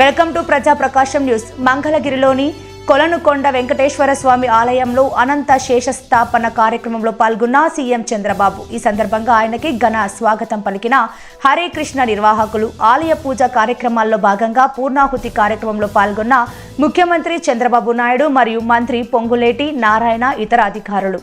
Welcome to ప్రజా ప్రకాశం news. మంగళగిరిలోని కొలనుకొండ వెంకటేశ్వర స్వామి ఆలయంలో అనంత శేష స్థాపన కార్యక్రమంలో పాల్గొన్న సీఎం చంద్రబాబు. ఈ సందర్భంగా ఆయనకి ఘన స్వాగతం పలికిన హరే కృష్ణ నిర్వాహకులు ఆలయ పూజ కార్యక్రమాల్లో భాగంగా పూర్ణాహుతి కార్యక్రమంలో పాల్గొన్న ముఖ్యమంత్రి చంద్రబాబు నాయుడు మరియు మంత్రి పొంగులేటి నారాయణ ఇతర అధికారులు.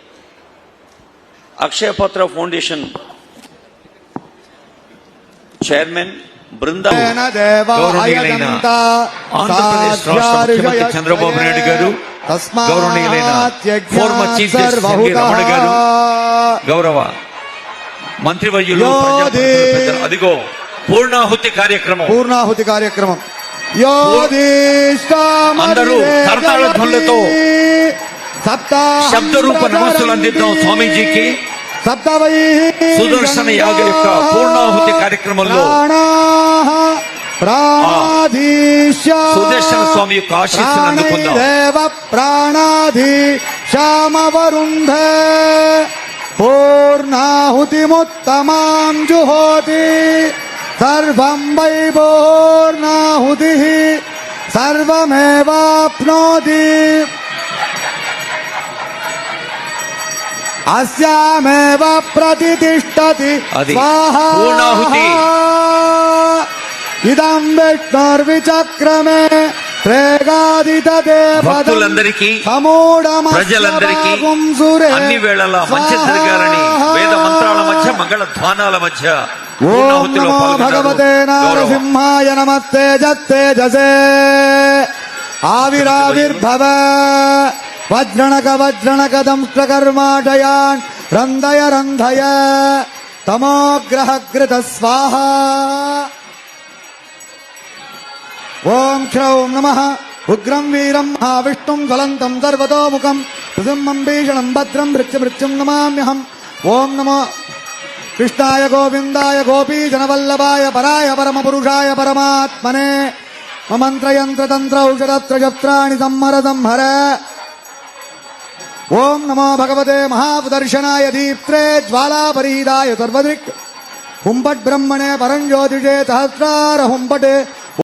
అక్షయపాత్ర ఫౌండేషన్ చైర్మన్ బృందా గౌరవనీయులైన ఆంధ్రప్రదేశ్ రాష్ట్ర ముఖ్యమంత్రి చంద్రబాబు నాయుడు గారు గౌరవనీయులైన former chief justice NV Ramana గారు గౌరవ మంత్రివర్యులు. అదిగో పూర్ణాహుతి కార్యక్రమం పూర్ణాహుతి కార్యక్రమం అందరూ కరతాళ ధ్వనులతో శబ్ద రూప నమస్సులు అందిద్దాం స్వామీజీకి సుదర్శన యాగ యొక్క పూర్ణాహుతి కార్యక్రమంలో సుదర్శన స్వామి యొక్క ఆశీస్సులు అందుకుందాం దేవ ప్రాణాధి శ్యామవరుంధ పూర్ణాహుతిముత్తమాం జుహోతి సర్వం వై పూర్ణాహుతి సర్వమేవాప్నోతి అస్యామేవ ప్రతిష్టతి అది పూర్ణాహుతి. ఇదం విష్ణుర్విచక్రమే భక్తులందరికీ, ప్రజలందరికీ అన్ని వేళలా మంచి జరగాలని వేద మంత్రాల మధ్య మంగళ ధ్వానాల మధ్య ఓం నమో భగవతే నారసింహాయ నమస్తే జత్తేజసే ఆవిరావిర్భవ। వజ్రణక వజ్రణక దంష్ట్రకర్మాటయాన్ రంధయ రంధయ తమోగ్రహకృత స్వాహ. ఓం క్షౌం నమ. ఉగ్రం వీరం మహావిష్ణుం జ్వలంతం సర్వతోముఖం. ప్రసింహం భీషణం భద్రం భృత్య మృత్యుం నమామ్యహం ఓం నమో కృష్ణాయ గోవిందాయ గోపీజనవల్లభాయ పరాయ పరమపురుషాయ పరమాత్మనే. మమంత్రయంత్రతంత్ర ఔషధత్ర ఔషధత్రజత్రాణి సంహర సంహర. ఓం నమో భగవతే మహాదర్శనాయ దీప్త్రే జ్వాలాపరీదాయ సర్వదృక్. హుంపట్ బ్రహ్మణే పరం జ్యోతిషే సహస్రార హుంపటే